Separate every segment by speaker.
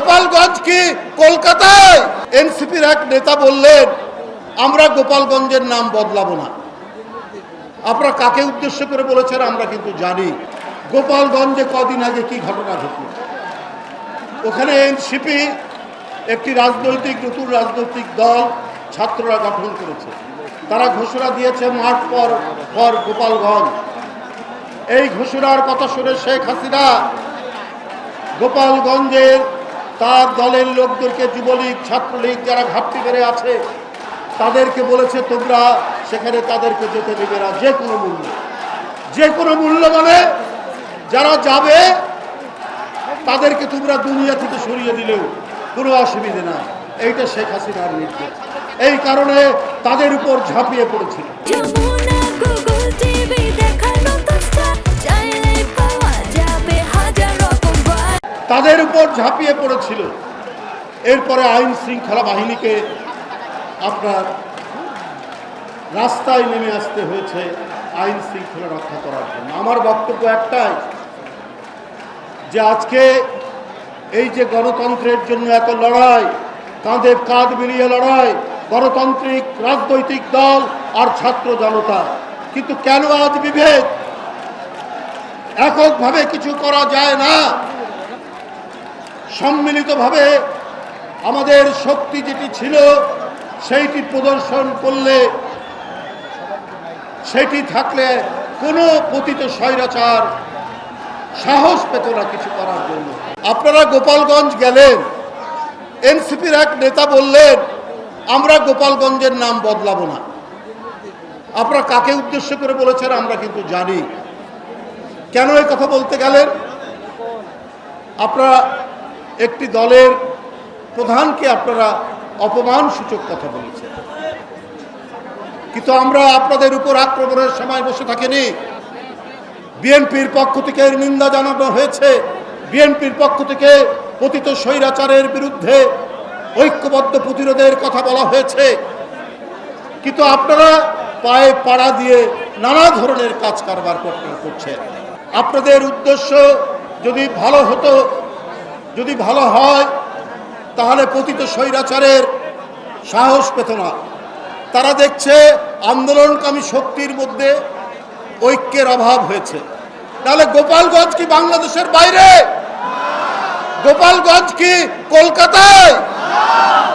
Speaker 1: গোপালগঞ্জ কি কলকাতায়? এনসিপির এক নেতা বললেন, আমরা গোপালগঞ্জের নাম বদলাবো না। আপনারা কাকে উদ্দেশ্য করে বলেছেন আমরা কিন্তু জানি। গোপালগঞ্জে কদিন আগে কি ঘটনা ঘটল? ওখানে এনসিপি একটি রাজনৈতিক, নতুন রাজনৈতিক দল ছাত্ররা গঠন করেছে। তারা ঘোষণা দিয়েছে, মাঠ পর পর গোপালগঞ্জ। এই ঘোষণার কথা শুনে শেখ হাসিনা গোপালগঞ্জের তার দলের লোকদেরকে যুবলীগ, ছাত্রলীগ যারা ঘাটতি বেড়ে আছে, তাদেরকে বলেছে, তোমরা সেখানে তাদেরকে যেতে দেবে না। যে কোনো মূল্য। যে কোনো মূল্য মানে যারা যাবে, তাদেরকে তোমরা দুনিয়া থেকে সরিয়ে দিলেও কোনো অসুবিধে না। এইটা শেখ হাসিনার নির্দেশ। এই কারণে তাদের উপর ঝাঁপিয়ে পড়েছিল। তাদের উপর ঝাঁপিয়ে পড়েছিল। এরপরে আইন শৃঙ্খলা বাহিনীকে আপনার রাস্তায় নেমে আসতে হয়েছে আইন শৃঙ্খলা রক্ষা করার জন্য। আমার বক্তব্য একটাই যে আজকে এই যে গণতন্ত্রের জন্য এত লড়াই, কাঁধে কাঁধ মিলিয়ে লড়াই, গণতান্ত্রিক রাজনৈতিক দল আর ছাত্র জনতা। কিন্তু কেন আজ বিভেদ? এককভাবে কিছু করা যায় না। সম্মিলিতভাবে আমাদের শক্তি যেটি ছিল, সেইটি প্রদর্শন করলে সেটি থাকলে কোনো পতিত স্বৈরাচার সাহস পেত না কিছু করার জন্য। আপনারা গোপালগঞ্জ গেলেন, এনসিপির এক নেতা বললেন, আমরা গোপালগঞ্জের নাম বদলাবো না। আপনারা কাকে উদ্দেশ্য করে বলেছেন আমরা কিন্তু জানি। কেন এই কথা বলতে গেলেন? আপনারা একটি দলের প্রধানকে আপনারা অপমান সূচক কথা বলেছেন। কিন্তু আমরা আপনাদের উপর আক্রমণের সময় বসে থাকিনি। বিএনপির পক্ষ থেকে এর নিন্দা জানানো হয়েছে। বিএনপির পক্ষ থেকে পতিত স্বৈরাচারের বিরুদ্ধে ঐক্যবদ্ধ প্রতিরোধের কথা বলা হয়েছে। কিন্তু আপনারা পায়ে পাড়া দিয়ে নানা ধরনের কাজ কারবার করছেন। আপনাদের উদ্দেশ্য যদি ভালো হতো যদি ভালো হয়, তাহলে পতিত স্বৈরাচারের সাহস পেত না। তারা দেখছে আন্দোলনকামী শক্তির মধ্যে ঐক্যের অভাব হয়েছে। তাহলে গোপালগঞ্জ কি বাংলাদেশের বাইরে? গোপালগঞ্জ কি কলকাতায়?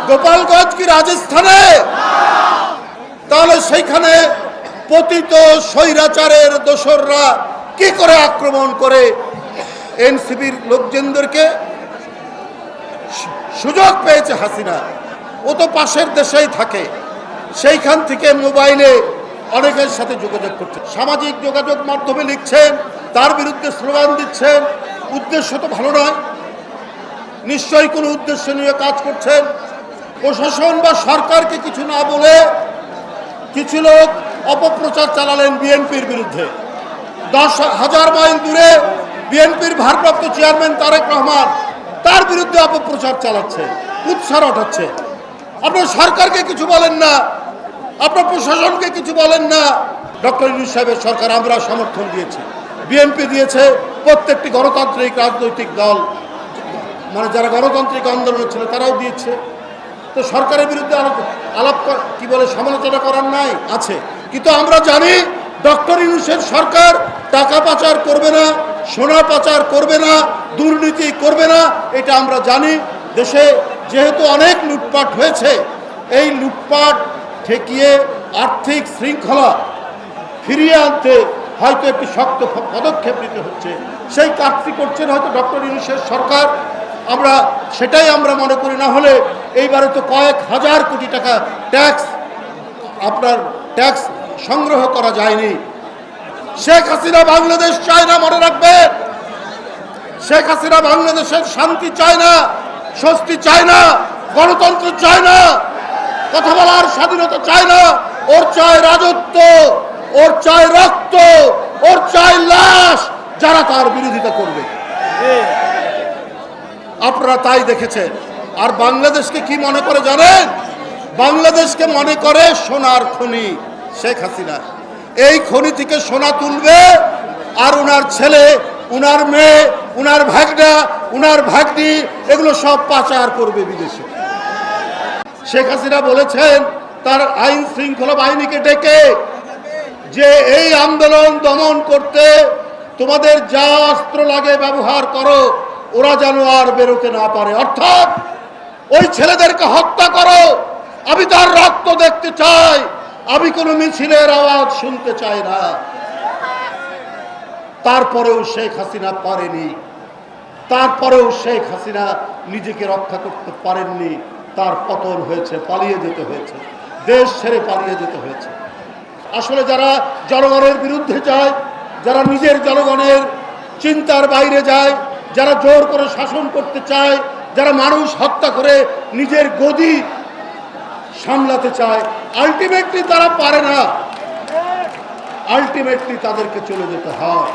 Speaker 1: গোপালগঞ্জ কি রাজস্থানে? তাহলে সেইখানে পতিত স্বৈরাচারের দোসররা কি করে আক্রমণ করে? এনসিপির লোকজনদেরকে সুযোগ পেয়েছে হাসিনা। ও তো পাশের দেশেই থাকে। সেইখান থেকে মোবাইলে অনেকের সাথে যোগাযোগ করছে। সামাজিক যোগাযোগ মাধ্যমে লিখছেন, তার বিরুদ্ধে স্লোগান দিচ্ছেন। উদ্দেশ্য তো ভালো নয়। নিশ্চয়ই কোনো উদ্দেশ্য নিয়ে কাজ করছেন। প্রশাসন বা সরকারকে কিছু না বলে কিছু লোক অপপ্রচার চালালেন বিএনপির বিরুদ্ধে। দশ হাজার মাইল দূরে বিএনপির ভারপ্রাপ্ত চেয়ারম্যান তারেক রহমান তার বিরুদ্ধে অপপ্রচার চালাচ্ছে উৎসার ওঠাচ্ছে আপনার সরকারকে কিছু বলেন না, আপনার প্রশাসনকে কিছু বলেন না। ডক্টর ইউনুস সাহেবের সরকার আমরা সমর্থন দিয়েছি। বিএনপি দিয়েছে প্রত্যেকটি গণতান্ত্রিক রাজনৈতিক দল মানে যারা গণতান্ত্রিক আন্দোলনে ছিল তারাও দিয়েছে। তো সরকারের বিরুদ্ধে আলাপ কি বলে সমালোচনা করার নাই, আছে। কিন্তু আমরা জানি ডক্টর ইউনুসের সরকার টাকা পাচার করবে না, সোনা পাচার করবে না, দুর্নীতি করবে না, এটা আমরা জানি। দেশে যেহেতু অনেক লুটপাট হয়েছে, এই লুটপাট ঠেকিয়ে আর্থিক শৃঙ্খলা ফিরিয়ে আনতে হয়তো একটি শক্ত পদক্ষেপ নিতে হচ্ছে। সেই কাজটি করছেন হয়তো ডক্টর ইউনুসের সরকার। আমরা সেটাই আমরা মনে করি, না হলে এইবারে তো কয়েক হাজার কোটি টাকা ট্যাক্স, আপনার ট্যাক্স সংগ্রহ করা যায়নি। শেখ হাসিনা বাংলাদেশ চায় না, মনে রাখবে? শেখ হাসিনা বাংলাদেশের শান্তি চায় না, স্বস্তি চায় না, গণতন্ত্র চায় না, কথা বলার স্বাধীনতা চায় না, ওর চায় রাজত্ব, ওর চায় রক্ত, ওর চায় লাশ, যারা তার বিরোধিতা করবে। আপনারা তাই দেখেছেন। আর বাংলাদেশকে কি মনে করে জানেন? বাংলাদেশকে মনে করে সোনার খনি। শেখ হাসিনা। এই খনি থেকে সোনা তুলবে আর উনার ছেলে, উনার মেয়ে, উনার ভাগনা, উনার ভাগ্নি, এগুলো সব পাচার করবে বিদেশে। শেখ হাসিনা বলেছেন, তার আইন শৃঙ্খলা বাহিনীকে ডেকে যে এই আন্দোলন দমন করতে তোমাদের যা অস্ত্র লাগে ব্যবহার করো, ওরা যেন আর বেরোতে না পারে। অর্থাৎ ওই ছেলেদেরকে হত্যা করো। আমি তার রক্ত দেখতে চাই। আমি কোনো মিছিলের আওয়াজ শুনতে চাই না। তারপরেও শেখ হাসিনা পারেনি। তারপরেও শেখ হাসিনা নিজেকে রক্ষা করতে পারেননি। তার পতন হয়েছে, পালিয়ে যেতে হয়েছে। দেশ ছেড়ে পালিয়ে যেতে হয়েছে। আসলে যারা জনগণের বিরুদ্ধে যায়, যারা নিজের জনগণের চিন্তার বাইরে যায়, যারা জোর করে শাসন করতে চায়, যারা মানুষ হত্যা করে নিজের গদি সামলাতে চায় আলটিমেটলি তারা পারে না। আলটিমেটলি তাদেরকে চলে যেতে হয়।